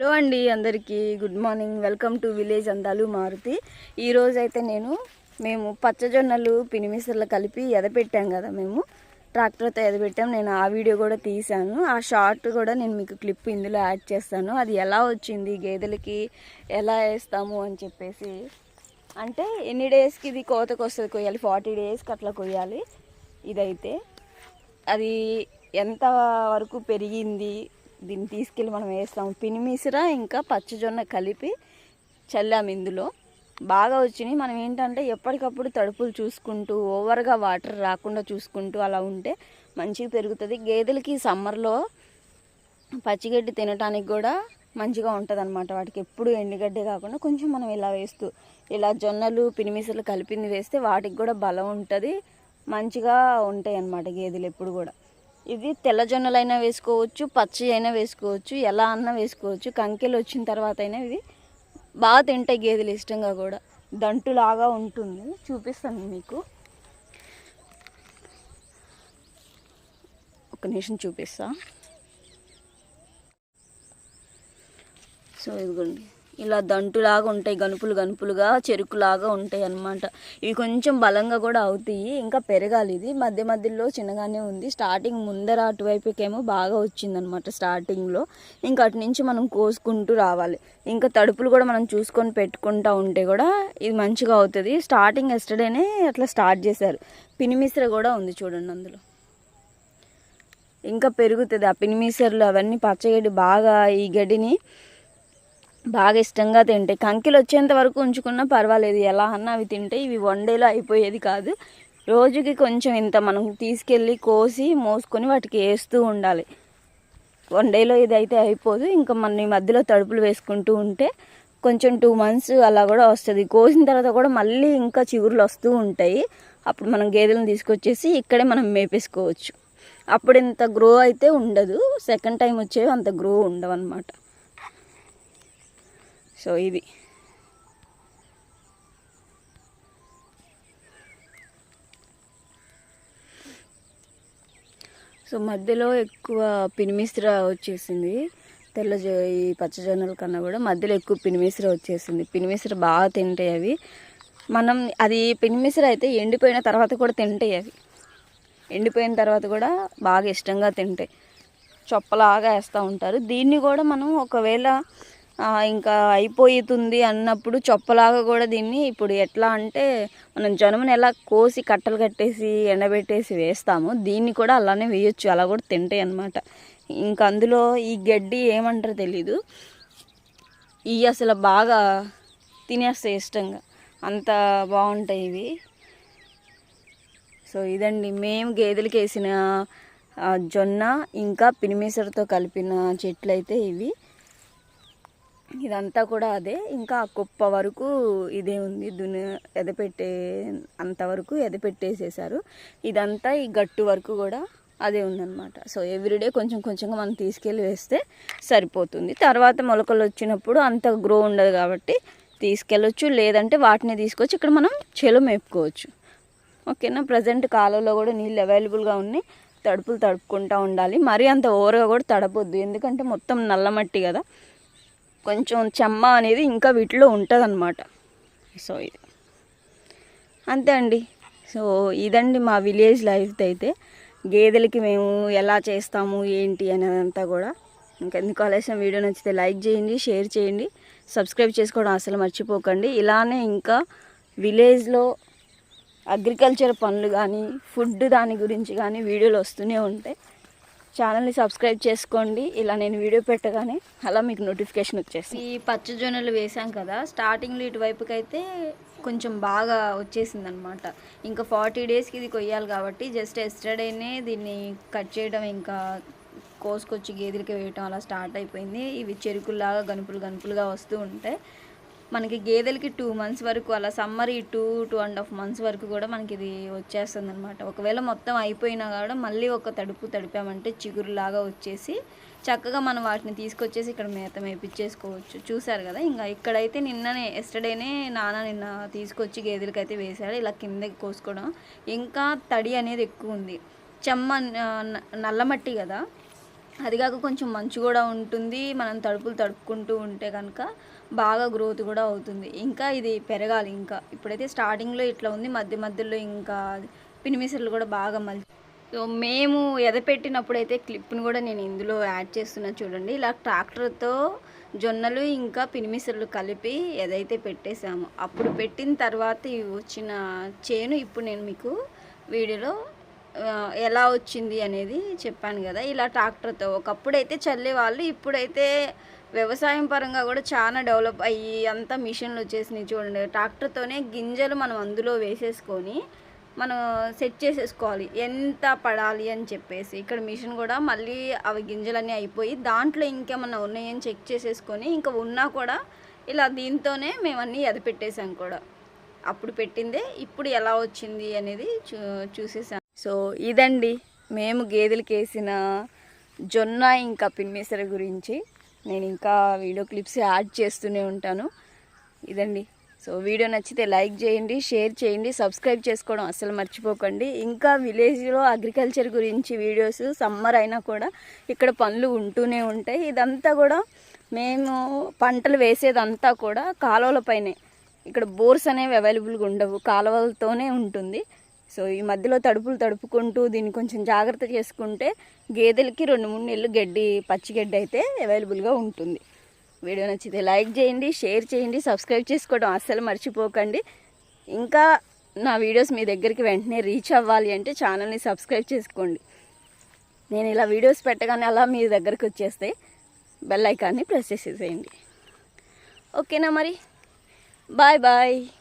Hello అండి అందరికీ. Good morning. Welcome to village అందాలు మారుతి. ఈరోజు అయితే నేను మేము పచ్చజొన్నలు పినిమిసర్లు కలిపి ఎదపెట్టాం కదా మేము. ట్రాక్టర్తో ఎదపెట్టాం. నేను ఆ వీడియో కూడా తీశాను. ఆ షార్ట్ కూడా నేను మీకు క్లిప్ ఇందులో యాడ్ చేస్తాను. అది ఎలా వచ్చింది గేదెలకి ఎలా వేస్తాము అని చెప్పేసి. అంటే ఎన్ని డేస్కి ఇది కోతకు వస్తుంది? కొయ్యాలి. ఫార్టీ డేస్కి అట్లా కొయ్యాలి. ఇదైతే. అది ఎంత వరకు పెరిగింది? దీన్ని తీసుకెళ్ళి మనం వేస్తాం. పినిమిసిర ఇంకా పచ్చజొన్న కలిపి చల్లాము ఇందులో. బాగా వచ్చినాయి. మనం ఏంటంటే ఎప్పటికప్పుడు తడుపులు చూసుకుంటూ ఓవర్గా వాటర్ రాకుండా చూసుకుంటూ అలా ఉంటే మంచిగా పెరుగుతుంది. గేదెలకి సమ్మర్లో పచ్చిగడ్డి తినటానికి కూడా మంచిగా ఉంటుంది అనమాట వాటికి ఎప్పుడు ఎండుగడ్డే కాకుండా కొంచెం మనం ఇలా వేస్తూ ఇలా జొన్నలు పినిమిసలు కలిపింది వేస్తే వాటికి కూడా బలం ఉంటుంది. మంచిగా ఉంటాయి అన్నమాట గేదెలు ఎప్పుడు కూడా. ఇది తెల్లజొన్నలైనా వేసుకోవచ్చు పచ్చి అయినా వేసుకోవచ్చు ఎలా అన్నా వేసుకోవచ్చు. కంకెలు వచ్చిన తర్వాత అయినా ఇవి బాగా తింటాయి గేదెలు ఇష్టంగా కూడా. దంటులాగా ఉంటుంది. చూపిస్తాను మీకు. ఒక నిమిషం చూపిస్తా. సో ఇదిగోండి. ఇలా దంటులాగా ఉంటాయి గనుపులు గనుపులుగా చెరుకులాగా ఉంటాయి అన్నమాట. ఇవి కొంచెం బలంగా కూడా అవుతాయి ఇంకా పెరగాలి. ఇది మధ్య మధ్యలో చిన్నగానే ఉంది. స్టార్టింగ్ ముందర అటువైపుకేమో బాగా వచ్చిందనమాట స్టార్టింగ్లో ఇంకా అటు నుంచి మనం కోసుకుంటూ రావాలి. ఇంకా తడుపులు కూడా మనం చూసుకొని పెట్టుకుంటూ ఉంటే కూడా ఇది మంచిగా అవుతుంది. స్టార్టింగ్ ఎస్టర్డేనే అట్లా స్టార్ట్ చేశారు. పినిమిశ్ర కూడా ఉంది చూడండి అందులో. ఇంకా పెరుగుతుంది. ఆ పినిమిసర్లు అవన్నీ పచ్చగడ్డి బాగా ఈ గడ్డిని బాగా ఇష్టంగా తింటాయి కంకిలు వచ్చేంత వరకు ఉంచుకున్నా పర్వాలేదు. ఎలా అన్నా అవి తింటే ఇవి వన్ డేలో అయిపోయేది కాదు. రోజుకి కొంచెం ఇంత మనం తీసుకెళ్ళి కోసి మోసుకొని వాటికి వేస్తూ ఉండాలి. వన్ డేలో ఇది అయితే అయిపోదు. ఇంకా మన ఈ మధ్యలో తడుపులు వేసుకుంటూ ఉంటే కొంచెం టూ మంత్స్ అలా కూడా వస్తుంది. కోసిన తర్వాత కూడా మళ్ళీ ఇంకా చిగురులు వస్తూ ఉంటాయి. అప్పుడు మనం గేదెలను తీసుకొచ్చేసి ఇక్కడే మనం మేపేసుకోవచ్చు. అప్పుడు ఇంత గ్రో అయితే ఉండదు. సెకండ్ టైం వచ్చేవి అంత గ్రో ఉండవు అనమాట సో ఇది. సో మధ్యలో ఎక్కువ పినిమిశ్ర వచ్చేసింది. తెల్ల జొ ఈ పచ్చజొన్నల కన్నా కూడా మధ్యలో ఎక్కువ పినిమిశ్ర వచ్చేసింది. పినిమిశ్ర బాగా తింటాయి అవి. మనం అది పినిమిశ్ర అయితే ఎండిపోయిన తర్వాత కూడా తింటాయి అవి. ఎండిపోయిన తర్వాత కూడా బాగా ఇష్టంగా తింటాయి. చొప్పలాగా వేస్తూ ఉంటారు. దీన్ని కూడా మనం ఒకవేళ ఇంకా అయిపోతుంది అన్నప్పుడు చొప్పలాగా కూడా దీన్ని ఇప్పుడు ఎట్లా అంటే మనం జనమును ఎలా కోసి కట్టలు కట్టేసి ఎండబెట్టేసి వేస్తామో దీన్ని కూడా అలానే వేయొచ్చు. అలా కూడా తింటాయి అన్నమాట. ఇంకా అందులో ఈ గడ్డి ఏమంటారో తెలీదు. ఇవి అసలు బాగా తినేస్తాయి ఇష్టంగా. అంత బాగుంటాయి ఇవి. సో ఇదండి. మేము గేదెలకి వేసిన జొన్న ఇంకా పినిమిసరితో కలిపిన చెట్లు అయితే ఇవి. ఇదంతా కూడా అదే. ఇంకా ఆ కుప్ప వరకు ఇదే ఉంది. దుని ఎదపెట్టే అంతవరకు ఎదపెట్టేసేసారు ఇదంతా ఈ గట్టు వరకు కూడా అదే ఉందన్నమాట. సో ఎవ్రీడే కొంచెం కొంచెంగా మనం తీసుకెళ్ళి వేస్తే సరిపోతుంది. తర్వాత మొలకలు వచ్చినప్పుడు అంత గ్రో ఉండదు కాబట్టి తీసుకెళ్ళొచ్చు. లేదంటే వాటిని తీసుకొచ్చి ఇక్కడ మనం చెలు మేపుకోవచ్చు. ఓకేనా? ప్రజెంట్ కాలంలో కూడా నీళ్ళు అవైలబుల్గా ఉన్నాయి. తడుపులు తడుపుకుంటూ ఉండాలి. మరీ అంత ఓవర్గా కూడా తడపొద్దు. ఎందుకంటే మొత్తం నల్లమట్టి కదా. కొంచెం చెమ్మ అనేది ఇంకా వీటిలో ఉంటుంది అనమాట సో ఇది. అంతే అండి. సో ఇదండి మా విలేజ్ లైఫ్ అయితే. గేదెలకి మేము ఎలా చేస్తాము ఏంటి అనేదంతా కూడా. ఇంకెందుకు ఆలస్యం వీడియో నచ్చితే లైక్ చేయండి షేర్ చేయండి. సబ్స్క్రైబ్ చేసుకోవడం అసలు మర్చిపోకండి. ఇలానే ఇంకా విలేజ్లో అగ్రికల్చర్ పనులు కానీ ఫుడ్ దాని గురించి కానీ వీడియోలు వస్తూనే ఉంటాయి. ఛానల్ని సబ్స్క్రైబ్ చేసుకోండి. ఇలా నేను వీడియో పెట్టగానే అలా మీకు నోటిఫికేషన్ వచ్చేసి ఈ పచ్చజొన్నలు వేసాం కదా స్టార్టింగ్లో ఇటువైపుకి అయితే కొంచెం బాగా వచ్చేసింది అనమాట ఇంకా ఫార్టీ డేస్కి ఇది కొయ్యాలి కాబట్టి జస్ట్ ఎస్టర్డేనే దీన్ని కట్ చేయడం ఇంకా కోసుకొచ్చి గేదెలకి వేయటం అలా స్టార్ట్ అయిపోయింది. ఇవి చెరుకుల్లాగా గనుపులు గనుపులుగా వస్తూ ఉంటాయి మనకి గేదెలకి టూ మంత్స్ వరకు అలా సమ్మర్ ఈ two to and half months వరకు కూడా మనకి ఇది వచ్చేస్తుంది అనమాట ఒకవేళ మొత్తం అయిపోయినా కూడా మళ్ళీ ఒక తడుపు తడిపామంటే చిగురులాగా వచ్చేసి చక్కగా మనం వాటిని తీసుకొచ్చేసి ఇక్కడ మేత మేపించేసుకోవచ్చు చూసారు కదా? ఇంకా ఇక్కడైతే నిన్ననే ఎస్టర్డేనే నాన్న నిన్న తీసుకొచ్చి గేదెలకైతే వేసాడు ఇలా కిందకి కోసుకోవడం. ఇంకా తడి అనేది ఎక్కువ ఉంది. చెమ్మ నల్లమట్టి కదా? అది కాక కొంచెం మంచు కూడా ఉంటుంది. మనం తడుపులు తడుపుకుంటూ ఉంటే కనుక బాగా గ్రోత్ కూడా అవుతుంది. ఇంకా ఇది పెరగాలి ఇంకా. ఇప్పుడైతే స్టార్టింగ్లో ఇట్లా ఉంది. మధ్య మధ్యలో ఇంకా పినిమిసర్లు కూడా బాగా మల్ సో మేము ఎదపెట్టినప్పుడైతే క్లిప్ను క్లిప్ని కూడా నేను ఇందులో యాడ్ చేస్తున్నా చూడండి. ఇలా ట్రాక్టర్తో జొన్నలు ఇంకా పినిమిసర్లు కలిపి ఏదైతే పెట్టేశాము అప్పుడు పెట్టిన తర్వాత వచ్చిన చేను ఇప్పుడు నేను మీకు వీడియోలో ఎలా వచ్చింది అనేది చెప్పాను కదా. ఇలా ట్రాక్టర్తో ఒకప్పుడైతే చల్లేవాళ్ళు ఇప్పుడైతే వ్యవసాయం పరంగా కూడా చాలా డెవలప్ అయ్యి అంతా మిషన్లు వచ్చేసినాయి చూడండి. ట్రాక్టర్తోనే గింజలు మనం అందులో వేసేసుకొని మనం సెట్ చేసేసుకోవాలి. ఎంత పడాలి అని చెప్పేసి ఇక్కడ మిషన్ కూడా మళ్ళీ అవి గింజలన్నీ అయిపోయి దాంట్లో ఇంకేమన్నా ఉన్నాయని చెక్ చేసేసుకొని ఇంకా ఉన్నా కూడా ఇలా దీంతోనే మేము అన్నీ ఎదపెట్టేసాం కూడా. అప్పుడు పెట్టిందే ఇప్పుడు ఎలా వచ్చింది అనేది చూ చూసేసాం సో ఇదండి మేము గేదెలకు వేసిన జొన్న ఇంకా పిన్మేసర గురించి. నేను ఇంకా వీడియో క్లిప్స్ యాడ్ చేస్తూనే ఉంటాను. ఇదండి. సో వీడియో నచ్చితే లైక్ చేయండి షేర్ చేయండి సబ్స్క్రైబ్ చేసుకోవడం అస్సలు మర్చిపోకండి. ఇంకా విలేజ్లో అగ్రికల్చర్ గురించి వీడియోస్ సమ్మర్ అయినా కూడా ఇక్కడ పనులు ఉంటూనే ఉంటాయి. ఇదంతా కూడా మేము పంటలు వేసేదంతా కూడా కాలువలపైనే ఇక్కడ బోర్స్ అనేవి అవైలబుల్గా ఉండవు కాలువలతోనే ఉంటుంది. సో ఈ మధ్యలో తడుపులు తడుపుకుంటూ దీన్ని కొంచెం జాగ్రత్త చేసుకుంటే గేదెలకి రెండు మూడు నెలలు గడ్డి పచ్చి గడ్డి అయితే అవైలబుల్గా ఉంటుంది. వీడియో నచ్చితే లైక్ చేయండి షేర్ చేయండి సబ్స్క్రైబ్ చేసుకోవడం అస్సలు మర్చిపోకండి. ఇంకా నా వీడియోస్ మీ దగ్గరికి వెంటనే రీచ్ అవ్వాలి అంటే ఛానల్ని సబ్స్క్రైబ్ చేసుకోండి. నేను ఇలా వీడియోస్ పెట్టగానే అలా మీ దగ్గరికి వచ్చేస్తే బెల్ ఐకాన్ని ప్రెస్ చేసేసేయండి. ఓకేనా మరి? Bye bye